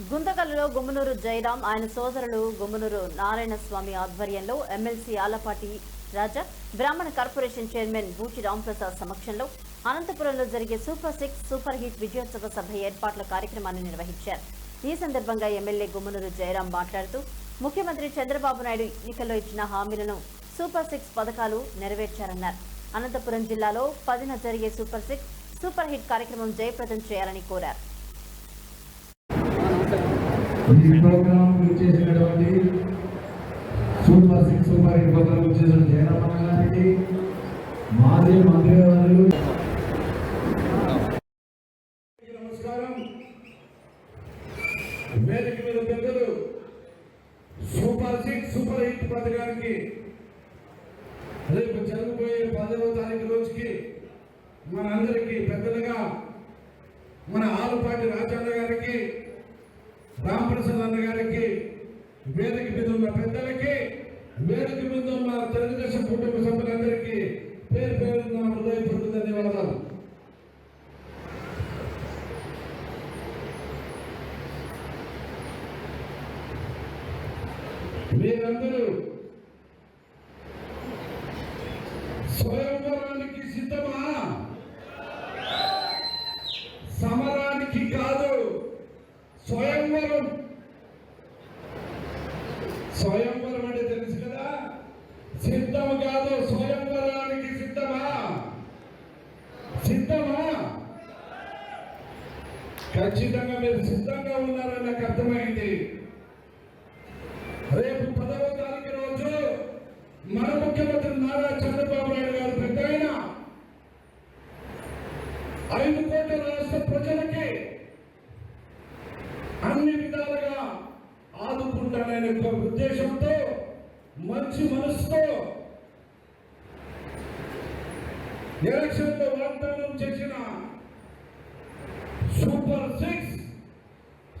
గుంతకల్లులో గుమ్మనూరు జయరాం ఆయన సోదరులు గుమ్మనూరు నారాయణ స్వామి ఆధ్వర్యంలో ఎమ్మెల్సీ ఆలపాటి రాజా బ్రాహ్మణ కార్పొరేషన్ చైర్మన్ బూచి రాంప్రసాద్ సమక్షంలో అనంతపురంలో జరిగే సూపర్ సిక్స్ సూపర్ హిట్ విజయోత్సవ సభ ఏర్పాట్ల కార్యక్రమాన్ని నిర్వహించారు. ఈ సందర్భంగా ఎమ్మెల్యే గుమ్మనూరు జయరాం మాట్లాడుతూ ముఖ్యమంత్రి చంద్రబాబు నాయుడు ఎన్నికల్లో ఇచ్చిన హామీలను సూపర్ సిక్స్ పథకాలు నెరవేర్చారన్నారు. అనంతపురం జిల్లాలో పదిన జరిగే సూపర్ సిక్స్ సూపర్ హిట్ కార్యక్రమం జయప్రదం చేయాలని కోరారు. ఈ ప్రోగ్రామ్ చేసినటువంటి super six super hit program చేసిన జయరామన్న గారికి మాజీ మంత్రి గారు నమస్కారం. వేదిక మీద పెద్దలు సూపర్ సిక్స్ సూపర్ హిట్ పథకానికి రేపు జరగబోయే పదవ తారీఖు రోజుకి మనందరికీ పెద్దలుగా మన ఆలుపాటి రాజన్న గారికి రామప్రసాద్ అన్న గారికి వేదిక మీద ఉన్న పెద్దలకి వేదిక మీద ఉన్న తెలుగుదేశం కుటుంబ సభ్యులందరికీ పేరు పేరు నా హృదయపూర్వక ధన్యవాదాలు. మీరందరూ స్వయంవరానికి సిద్ధమా సమరానికి కాదు స్వయంవరం. స్వయంవరం అంటే తెలుసు కదా? సిద్ధం కాదు స్వయంవరానికి సిద్ధమా? సిద్ధమా? ఖచ్చితంగా మీరు సిద్ధంగా ఉన్నారని నాకు అర్థమైంది. రేపు పదవ తారీఖు రోజు మన ముఖ్యమంత్రి నారా చంద్రబాబు నాయుడు గారు పెద్ద ఐదు కోట్ల రాష్ట్ర ప్రజలకి అన్ని విధాలుగా చేయాలనే ఉద్దేశంతో మంచి మనసుతో ఎలక్షన్లో వాగ్దానం చేసిన సూపర్ సిక్స్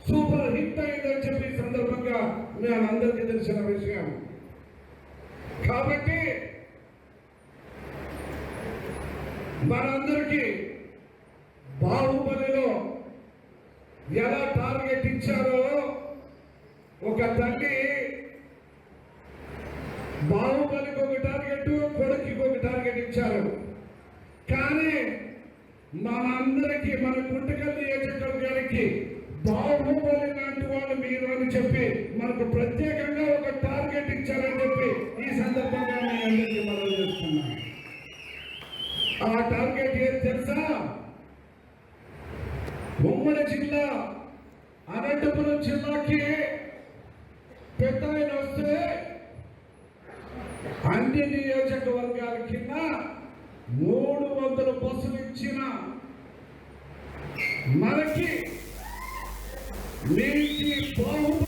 సూపర్ హిట్ అయిందని చెప్పి సందర్భంగా నేను అందరికీ తెలిసిన విషయం. కాబట్టి మనందరికీ బాహుబలిలో ఎలా టార్గెట్ ఇచ్చారో ఒక తల్లి బాహుబలికి ఒక టార్గెట్ కొడుకు ఒక టార్గెట్ ఇచ్చారు. కానీ మనందరికీ మన పుట్టుకల్లి నియోజకవర్గ గారికి బాహుబలి లాంటి వాళ్ళు మీరు అని చెప్పి మనకు ప్రత్యేకంగా ఒక టార్గెట్ ఇచ్చారని చెప్పి ఈ సందర్భంగా నేను అందరికీ మనం చేస్తున్నాను ఆ టార్గెట్ ఏది తెలుసా? ఉమ్మడి జిల్లా అనంతపురం జిల్లాకి పెద్ద ఆయన వస్తే అన్ని నియోజకవర్గాల కింద మూడు వందల బస్సులు ఇచ్చిన మనకి నీటి బాహుబలి